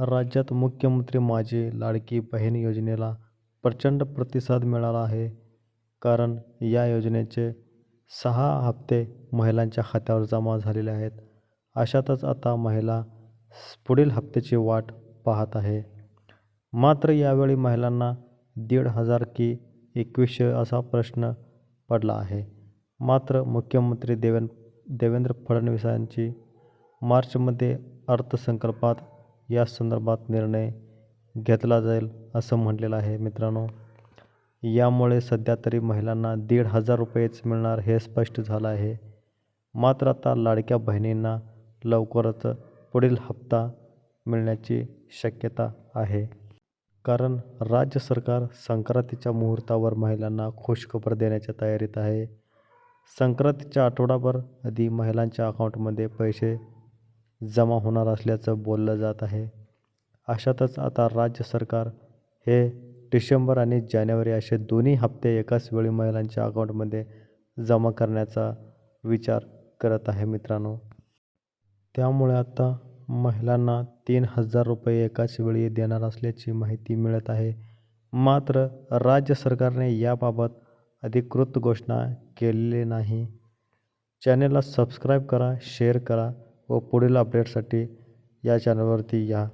राज्यात मुख्यमंत्री माझी लाडकी बहीण योजनेला प्रचंड प्रतिसाद मिळाला आहे. कारण या योजनेचे सहा हप्ते महिलांच्या खात्यावर जमा झालेले आहेत. अशातच आता महिला पुढील हप्त्याची वाट पाहत आहे. मात्र यावेळी महिलांना दीड हजार की एकवीसशे असा प्रश्न पडला आहे. मात्र मुख्यमंत्री देवें देवेंद्र फडणवीसांची मार्चमध्ये अर्थसंकल्पात या संदर्भात निर्णय घेतला जाईल असं म्हटलेलं आहे मित्रांनो. यामुळे सध्या तरी महिलांना दीड हजार रुपयेच मिळणार हे स्पष्ट झालं आहे. मात्र आता लाडक्या बहिणींना लवकरच पुढील हप्ता मिळण्याची शक्यता आहे. कारण राज्य सरकार संक्रांतीच्या मुहूर्तावर महिलांना खुशखबर देण्याच्या तयारीत आहे. संक्रांतीच्या आठवडाभर आधी महिलांच्या अकाउंटमध्ये पैसे जमा होणार असल्याचं बोललं जात आहे. अशातच आता राज्य सरकार हे डिसेंबर आणि जानेवारी असे दोन्ही हप्ते एकाच वेळी महिलांच्या अकाउंटमध्ये जमा करण्याचा विचार करत आहे मित्रांनो. त्यामुळे आता महिलांना तीन हजार रुपये एकाच वेळी देणार असल्याची माहिती मिळत आहे. मात्र राज्य सरकारने याबाबत अधिकृत घोषणा केलेली नाही. चॅनेलला सबस्क्राईब करा शेअर करा व पुढील अपडेटसाठी या चॅनलवरती या.